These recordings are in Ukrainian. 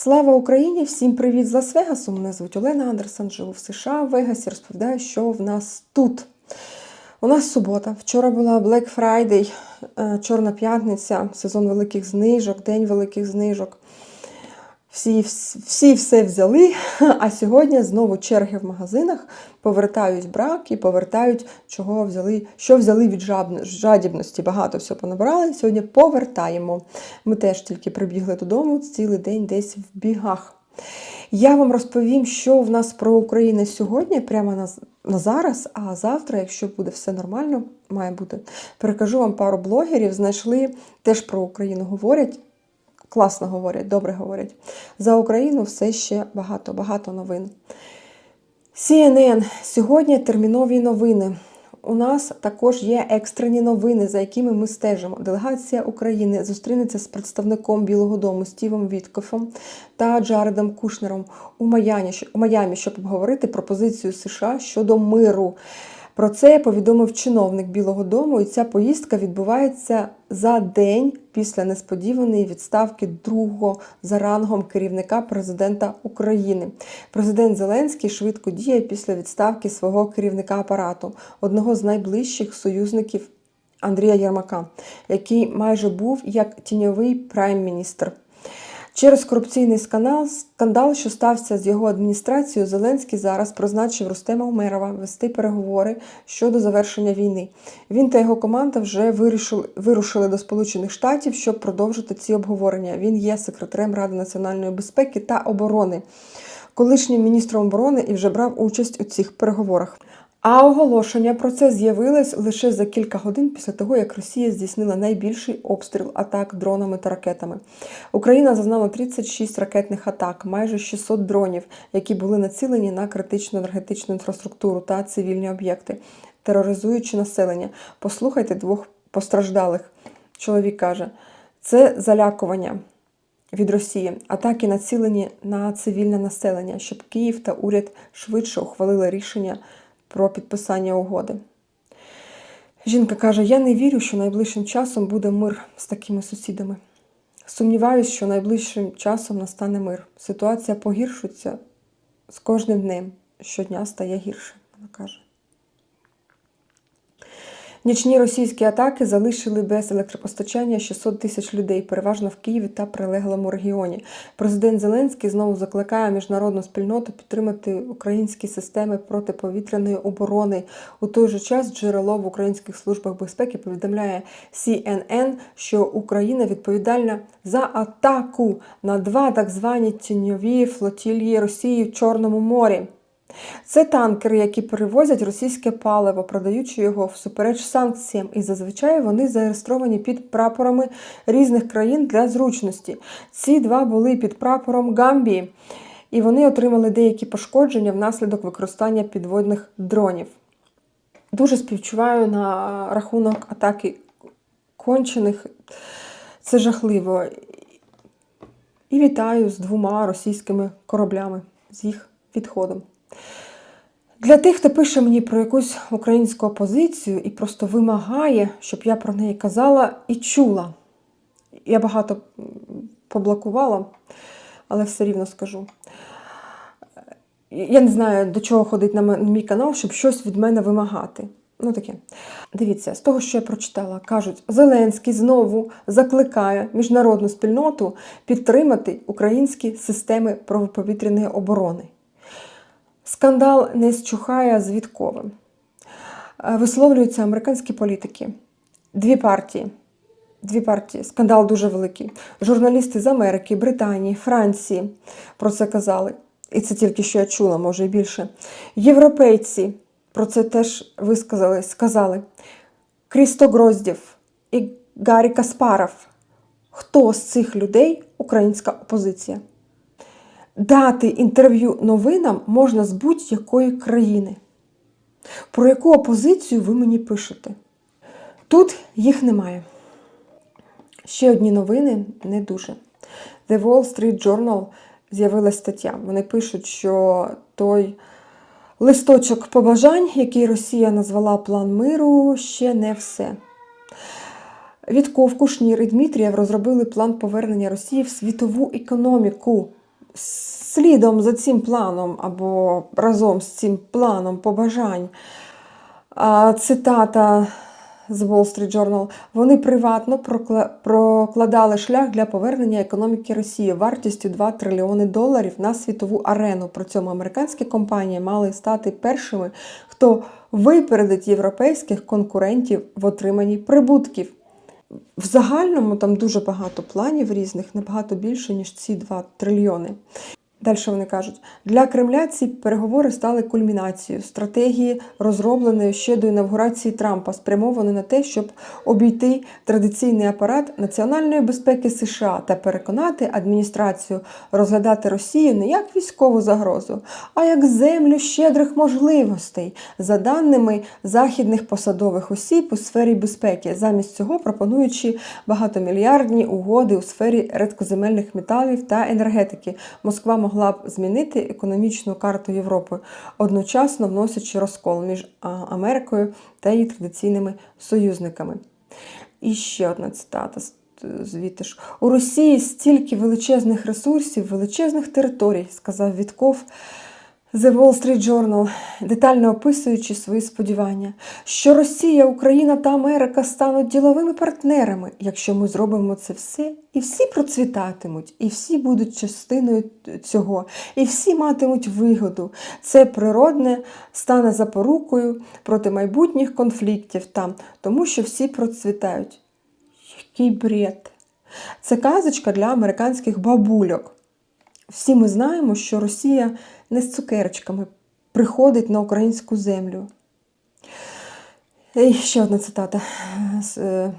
Слава Україні! Всім привіт з Лас-Вегасу! Мене звуть Олена Андерсон, живу в США, в Вегасі. Розповідаю, що в нас тут. У нас субота. Вчора була Black Friday, е, Чорна п'ятниця, сезон великих знижок, День великих знижок. Всі, всі все взяли, а сьогодні знову черги в магазинах повертають брак і повертають, чого взяли, що взяли від жадібності. Багато всього понабирали. Сьогодні повертаємо. Ми теж тільки прибігли додому, цілий день десь в бігах. Я вам розповім, що в нас про Україну сьогодні, прямо на, на зараз, а завтра, якщо буде все нормально, має бути. Перекажу вам пару блогерів, знайшли, теж про Україну говорять. Класно говорять, добре говорять. За Україну все ще багато, багато новин. CNN. Сьогодні термінові новини. У нас також є екстрені новини, за якими ми стежимо. Делегація України зустрінеться з представником Білого Дому Стівом Віткофом та Джаредом Кушнером у Майамі, щоб обговорити пропозицію США щодо миру. Про це повідомив чиновник Білого Дому, і ця поїздка відбувається за день після несподіваної відставки другого за рангом керівника президента України. Президент Зеленський швидко діє після відставки свого керівника апарату, одного з найближчих союзників Андрія Єрмака, який майже був як тіньовий прайм-міністр. Через корупційний скандал, скандал, що стався з його адміністрацією, Зеленський зараз призначив Рустема Умерова вести переговори щодо завершення війни. Він та його команда вже вирішили, вирушили до Сполучених Штатів, щоб продовжити ці обговорення. Він є секретарем Ради національної безпеки та оборони, колишнім міністром оборони і вже брав участь у цих переговорах. А оголошення про це з'явилось лише за кілька годин після того, як Росія здійснила найбільший обстріл атак дронами та ракетами. Україна зазнала 36 ракетних атак, майже 600 дронів, які були націлені на критичну енергетичну інфраструктуру та цивільні об'єкти, тероризуючи населення. Послухайте двох постраждалих. Чоловік каже, це залякування. Від Росії атаки націлені на цивільне населення, щоб Київ та уряд швидше ухвалили рішення про підписання угоди. Жінка каже: Я не вірю, що найближчим часом буде мир з такими сусідами. Сумніваюсь, що найближчим часом настане мир. Ситуація погіршується з кожним днем. Щодня стає гірше, вона каже. Нічні російські атаки залишили без електропостачання 600 тисяч людей, переважно в Києві та прилеглому регіоні. Президент Зеленський знову закликає міжнародну спільноту підтримати українські системи протиповітряної оборони. У той же час джерело в українських службах безпеки повідомляє CNN, що Україна відповідальна за атаку на два так звані тіньові флотілії Росії в Чорному морі. Це танкери, які перевозять російське паливо, продаючи його всупереч санкціям, і зазвичай вони зареєстровані під прапорами різних країн для зручності. Ці два були під прапором Гамбії, і вони отримали деякі пошкодження внаслідок використання підводних дронів. Дуже співчуваю на рахунок атаки кончених. Це жахливо. І вітаю з двома російськими кораблями, з їх відходом. Для тих, хто пише мені про якусь українську опозицію і просто вимагає, щоб я про неї казала і чула. Я багато поблокувала, але все рівно скажу. Я не знаю, до чого ходить на мій канал, щоб щось від мене вимагати. Ну таке. Дивіться, з того, що я прочитала, кажуть, Зеленський знову закликає міжнародну спільноту підтримати українські системи правоповітряної оборони. Скандал не зчухає з Вітковим. Висловлюються американські політики. Дві партії. Дві партії. Скандал дуже великий. Журналісти з Америки, Британії, Франції про це казали. І це тільки що я чула, може і більше. Європейці про це теж висказали, сказали. Крісто Гроздів і Гаррі Каспаров. Хто з цих людей українська опозиція? Дати інтерв'ю новинам можна з будь-якої країни. Про яку опозицію ви мені пишете? Тут їх немає. Ще одні новини не дуже. The Wall Street Journal з'явилася стаття. Вони пишуть, що той листочок побажань, який Росія назвала план миру, ще не все. Вітков, Кушнір і Дмитрієв розробили план повернення Росії в світову економіку. Слідом за цим планом або разом з цим планом побажань, цитата з Wall Street Journal, вони приватно прокла- прокладали шлях для повернення економіки Росії вартістю 2 трильйони доларів на світову арену. При цьому американські компанії мали стати першими, хто випередить європейських конкурентів в отриманні прибутків. В загальному там дуже багато планів різних, набагато більше, ніж ці 2 трильйони. Далі вони кажуть, для Кремля ці переговори стали кульмінацією стратегії, розробленої ще до інавгурації Трампа, спрямованої на те, щоб обійти традиційний апарат національної безпеки США та переконати адміністрацію розглядати Росію не як військову загрозу, а як землю щедрих можливостей, за даними західних посадових осіб у сфері безпеки, замість цього пропонуючи багатомільярдні угоди у сфері рідкоземельних металів та енергетики. Москва могла б змінити економічну карту Європи, одночасно вносячи розкол між Америкою та її традиційними союзниками. І ще одна цитата звідти ж. У Росії стільки величезних ресурсів, величезних територій, сказав Вітков. The Wall Street Journal, детально описуючи свої сподівання, що Росія, Україна та Америка стануть діловими партнерами, якщо ми зробимо це все, і всі процвітатимуть, і всі будуть частиною цього, і всі матимуть вигоду. Це природне стане запорукою проти майбутніх конфліктів там, тому що всі процвітають. Який бред! Це казочка для американських бабульок. Всі ми знаємо, що Росія не з цукерочками приходить на українську землю. І ще одна цитата. Е,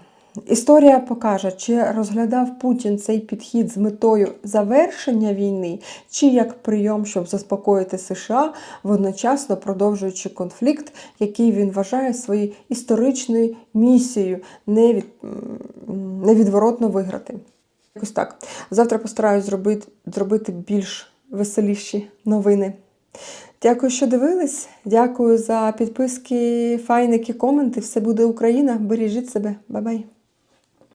Історія покаже, чи розглядав Путін цей підхід з метою завершення війни, чи як прийом, щоб заспокоїти США, водночасно продовжуючи конфлікт, який він вважає своєю історичною місією невід, невідворотно виграти. Якось так. Завтра постараюсь зробити, зробити більш веселіші новини. Дякую, що дивились. Дякую за підписки, файники, коменти. Все буде Україна. Бережіть себе. Бай-бай.